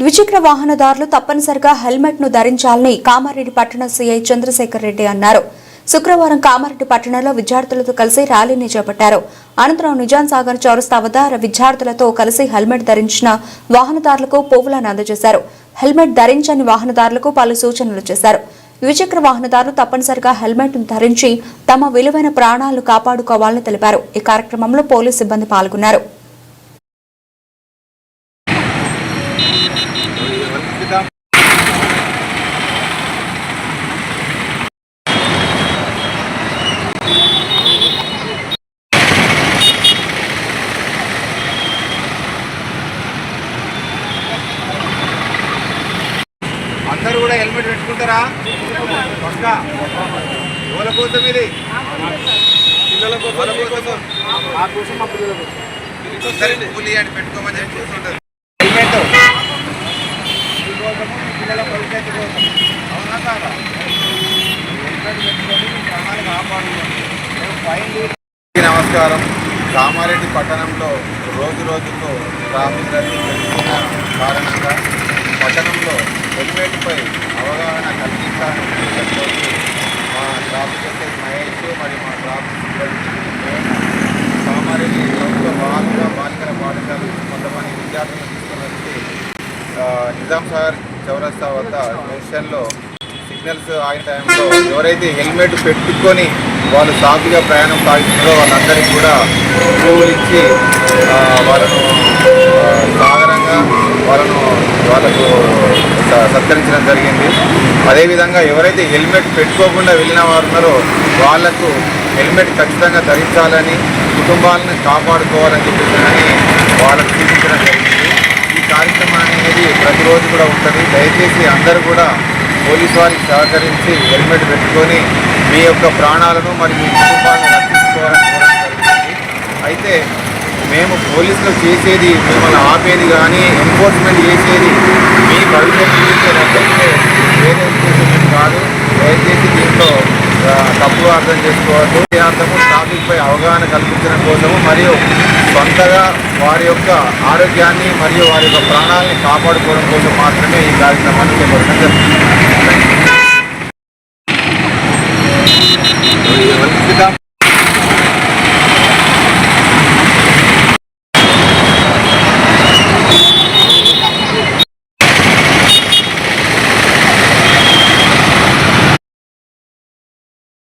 ద్విచక్ర వాహనదారులు తప్పనిసరిగా హెల్మెట్ను ధరించాలని కామారెడ్డి పట్టణ సీఐ చంద్రశేఖర్ రెడ్డి అన్నారు. శుక్రవారం కామారెడ్డి పట్టణంలో విద్యార్థులతో కలిసి ర్యాలీని చేపట్టారు. అనంతరం నిజాం సాగర్ చౌరస్తా వద్ద విద్యార్థులతో కలిసి హెల్మెట్ ధరించిన వాహనదారులకు పువ్వులను అందజేశారు. హెల్మెట్ ధరించని వాహనదారులకు పలు సూచనలు చేశారు. ద్విచక్ర వాహనదారులు తప్పనిసరిగా హెల్మెట్ను ధరించి తమ విలువైన ప్రాణాలు కాపాడుకోవాలని తెలిపారు. ఈ కార్యక్రమంలో పోలీసు సిబ్బంది పాల్గొన్నారు అందరూ కూడా హెల్మెట్ పెట్టుకుంటారా? పక్క. ఎవరి కోసం ఇది? పిల్లల కోసం వాళ్ళ కోసం మా కోసం మా పిల్లల కోసం. కూలి అని పెట్టుకోమని చెప్పి చూస్తుంటారు. హెల్మెట్. మీ పిల్లల భవిష్యత్తు కోసం. అవునా కాదా? హెల్మెట్ పెట్టుకొని మీ ప్రాణాలు కాపాడుకోండి. మేము ఫైన్ అందరికీ నమస్కారం. కామారెడ్డి పట్టణంలో రోజు రోజుకు ట్రాఫిక్ రద్దీ పెరుగుతున్న కారణంగా పట్టణంలో హెల్మెట్పై మా ట్రాఫిక్ ఎస్ఐ మహేష్ మరియు మా ట్రాఫిక్ కామారెడ్డి ప్రభుత్వ బాలిక బాలికల కొంతమంది విద్యార్థులను తీసుకుని వచ్చి నిజాం సాగర్ చౌరస్తా వద్ద జంక్షన్లో సిగ్నల్స్ ఆగిన టైంలో ఎవరైతే హెల్మెట్ పెట్టుకొని వాళ్ళు సాఫీగా ప్రయాణం సాగిస్తున్నారో వాళ్ళందరికీ కూడా ఇచ్చి ఆ, వాళ్ళను ఆ, సాగరంగా వాళ్ళను వాళ్ళకు చేయడం జరిగింది. అదేవిధంగా ఎవరైతే హెల్మెట్ పెట్టుకోకుండా వెళ్ళిన వారు ఉన్నారో వాళ్ళకు హెల్మెట్ ఖచ్చితంగా ధరించాలని కుటుంబాలను కాపాడుకోవాలని చెప్పేసి వాళ్ళకు చూపించడం జరిగింది. ఈ కార్యక్రమం అనేది ప్రతిరోజు కూడా ఉంటుంది. దయచేసి అందరూ కూడా పోలీసు వారికి సహకరించి హెల్మెట్ పెట్టుకొని మీ యొక్క ప్రాణాలను మరియు మీ కుటుంబాలను రక్షించుకోవాలని అయితే మేము పోలీసులు చేసేది మిమ్మల్ని ఆపేది కానీ ఎన్ఫోర్స్మెంట్ చేసేది భవిష్యత్తు గురించే తప్పితే వేరే ఉద్దేశం కాదు దయచేసి దీంట్లో ఆ, అర్థం చేసుకోవద్దు అర్థము ట్రాఫిక్పై అవగాహన కల్పించడం కోసము మరియు సొంతగా వారి యొక్క ఆరోగ్యాన్ని మరియు వారి యొక్క ప్రాణాలని కాపాడుకోవడం కోసం మాత్రమే ఈ కార్యక్రమాన్ని చేపట్టడం జరుగుతుంది.